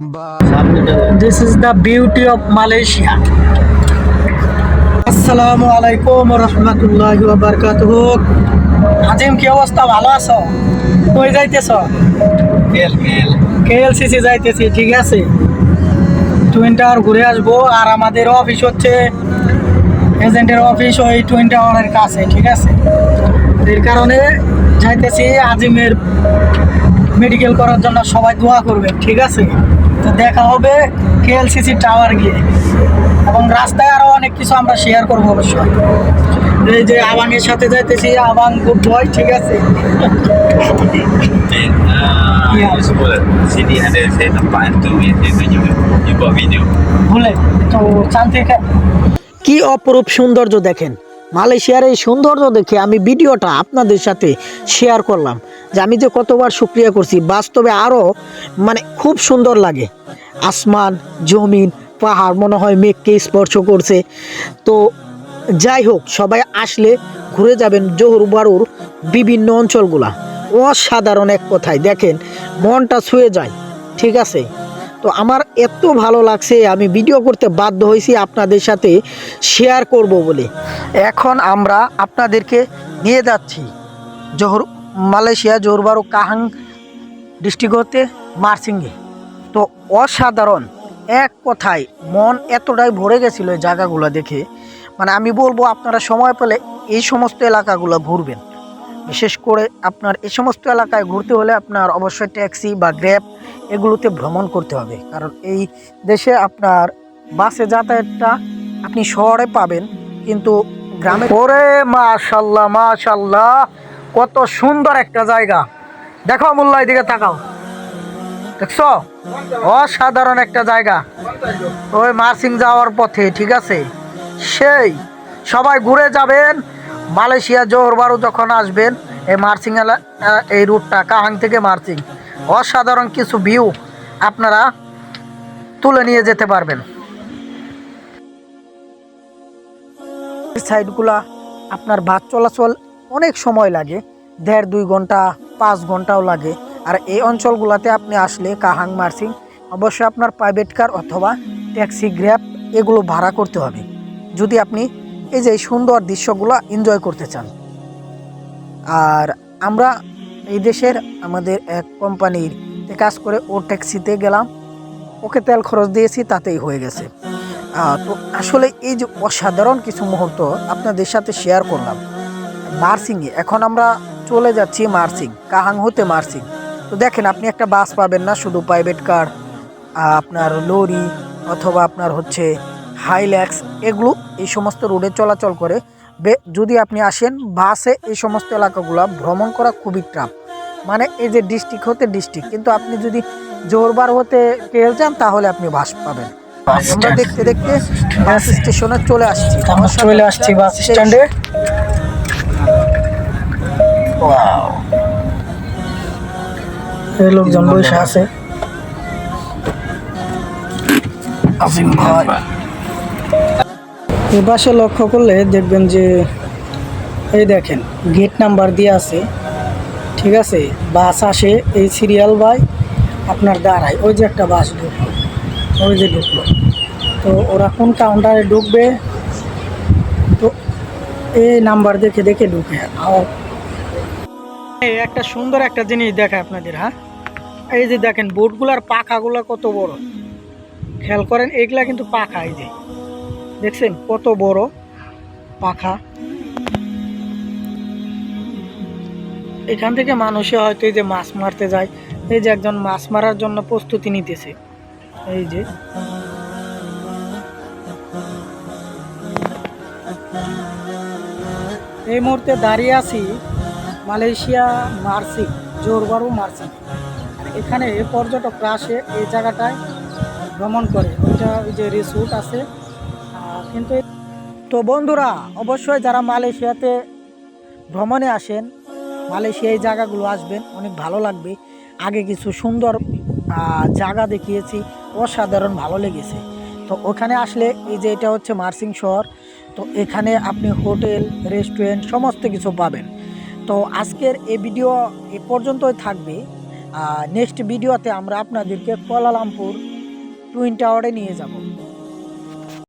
This is the beauty of Malaysia. আসসালামু আলাইকুম রহমতুল্লাহ বারকাতুহ। আজিম কি অবস্থা? ভালো আছো? কই যাইতেছ? কেএলসিসি যাইতেছি ঠিক আছে? টুইন টাওয়ার ঘুরে আসব আর আমাদের অফিস হচ্ছে এজেন্টের অফিস ওই টুইন টাওয়ারের কাছে ঠিক আছে? এর কারণে যাইতেছি আজিমের মেডিকেল করার জন্য সবাই দোয়া করবেন ঠিক আছে? তো দেখা হবে কেএলসিসি টাওয়ার গিয়ে। এবং রাস্তায় আরও অনেক কিছু আমরা শেয়ার করব অবশ্যই। এই যে আবাঙের সাথে যাইতেছি আবাং গুড বয় ঠিক আছে. ভুলে তো চান্তিকা কি অপরূপ সৌন্দর্য দেখেন। মালয়েশিয়ার এই সৌন্দর্য দেখে আমি ভিডিওটা আপনাদের সাথে শেয়ার করলাম যে আমি যে কতবার শুক্রিয়া করছি, বাস্তবে আরও মানে খুব সুন্দর লাগে। আসমান, জমিন, পাহাড়, মনে হয় মেঘকে স্পর্শ করছে। তো যাই হোক, সবাই আসলে ঘুরে যাবেন জোহর বারুর বিভিন্ন অঞ্চলগুলা। অসাধারণ এক কথায়, দেখেন, মনটা ছুঁয়ে যায়, ঠিক আছে? তো আমার এত ভালো লাগছে, আমি ভিডিও করতে বাধ্য হয়েছি আপনাদের সাথে শেয়ার করব বলে। এখন আমরা আপনাদেরকে নিয়ে যাচ্ছি। জোহর, মালয়েশিয়া জোরবারু কাহাং ডিস্ট্রিক্ট হতে মারসিংয়ে। তো অসাধারণ, এক কথায় মন এতটাই ভরে গেছিল এই জায়গাগুলো দেখে। মানে আমি বলব, আপনারা সময় পেলে এই সমস্ত এলাকাগুলো ঘুরবেন। বিশেষ করে আপনার এই সমস্ত এলাকায় ঘুরতে হলে আপনার অবশ্যই ট্যাক্সি বা গ্র্যাব এগুলোতে ভ্রমণ করতে হবে। কারণ এই দেশে আপনার বাসে যাতায়াতটা আপনি শহরে পাবেন, কিন্তু গ্রামে ওরে মাশাল্লাহ মাশাল্লাহ, কত সুন্দর একটা জায়গা। দেখো মোল্লা দিকে তাকাও। দেখছ? অসাধারণ একটা জায়গা। ওই মার্সিং যাওয়ার পথে, ঠিক আছে? সেই, সবাই ঘুরে যাবেন। মালয়েশিয়া জোহরবারু যখন আসবেন, এই মার্সিং এই রুটটা, কাহাং থেকে মার্সিং। অসাধারণ কিছু ভিউ আপনারা তুলে নিয়ে যেতে পারবেন। সাইডগুলা আপনার বাস চলাচল অনেক সময় লাগে, দেড় দুই ঘণ্টা, পাঁচ ঘন্টাও লাগে। আর এই অঞ্চলগুলোতে আপনি আসলে কাহাং, মার্সিং, অবশ্যই আপনার প্রাইভেট কার অথবা ট্যাক্সি গ্র্যাব এগুলো ভাড়া করতে হবে। যদি আপনি এই যে সুন্দর দৃশ্যগুলো এনজয় করতে চান। আর আমরা এই দেশের আমাদের এক কোম্পানির কাজ করে ও ট্যাক্সিতে গেলাম। ওকে তেল খরচ দিয়েছি, তাতেই হয়ে গেছে। তো আসলে এই যে অসাধারণ কিছু মুহূর্ত আপনাদের সাথে শেয়ার করলাম। মার্সিংয়ে, এখন আমরা চলে যাচ্ছি মার্সিং কাহাং হতে মার্সিং। তো দেখেন, আপনি একটা বাস পাবেন না, শুধু প্রাইভেট কার আপনার লরি অথবা আপনার হচ্ছে হাইল্যাক্স এগুলো এই সমস্ত রোডে চলাচল করে। যদি আপনি আসেন বাসে এই সমস্ত এলাকাগুলো ভ্রমণ করা খুবই টাফ। মানে এই যে ডিস্ট্রিক্ট হতে ডিস্ট্রিক্ট কিন্তু আপনি যদি জোরবার হতে কেল যান তাহলে আপনি বাস পাবেন। আমরা দেখতে দেখতে বাস স্টেশনে চলে আসছি। আমরা চলে আসছি বাস স্ট্যান্ডে লোকজন বসে আছে। আজিম ভাই। এই পাশে লক্ষ্য করলে দেখবেন যে, এই দেখেন গেট নাম্বার দিয়ে আছে। ঠিক আছে? বাস আসে, এই সিরিয়াল বাই আপনার দাঁড়ায় ওই যে একটা বাস ঢুকলো। ওই যে ঢুকলো। তো ওরা কোন কাউন্টারে ঢুকবে? তো এই নাম্বার দেখে দেখে ঢুকে। আর একটা সুন্দর একটা জিনিস দেখায় আপনাদের হ্যাঁ? এই যে দেখেন বোটগুলার পাখাগুলো কত বড়। খেয়াল করেন, এগুলা কিন্তু পাখা, এই যে। দেখছেন কত বড় পাখা। এখান থেকে মানুষে হয়তো এই যে মাছ মারতে যায়, এই যে একজন মাছ মারার জন্য প্রস্তুতি নিতেছে। এই যে। এই মুহূর্তে দাঁড়িয়ে আছি মালয়েশিয়া মার্সি জোরবারু মার্সিক আর এখানে পর্যটকরা আসে এই জায়গাটায় ভ্রমণ করে। ওইটা ওই যে রিসোর্ট আছে। কিন্তু তো বন্ধুরা, অবশ্যই যারা মালয়েশিয়াতে ভ্রমণে আসেন মালয়েশিয়া এই জায়গাগুলো আসবেন, অনেক ভালো লাগবে। আগে কিছু সুন্দর জায়গা দেখিয়েছি, অসাধারণ ভালো লেগেছে। তো ওখানে আসলে এই যে এটা হচ্ছে মার্সিং শহর, তো এখানে আপনি হোটেল, রেস্টুরেন্ট, সমস্ত কিছু পাবেন। তো আজকের এই ভিডিও এ পর্যন্তই থাকবে। নেক্সট ভিডিওতে আমরা আপনাদেরকে কুয়ালালামপুর টুইন টাওয়ারে নিয়ে যাব।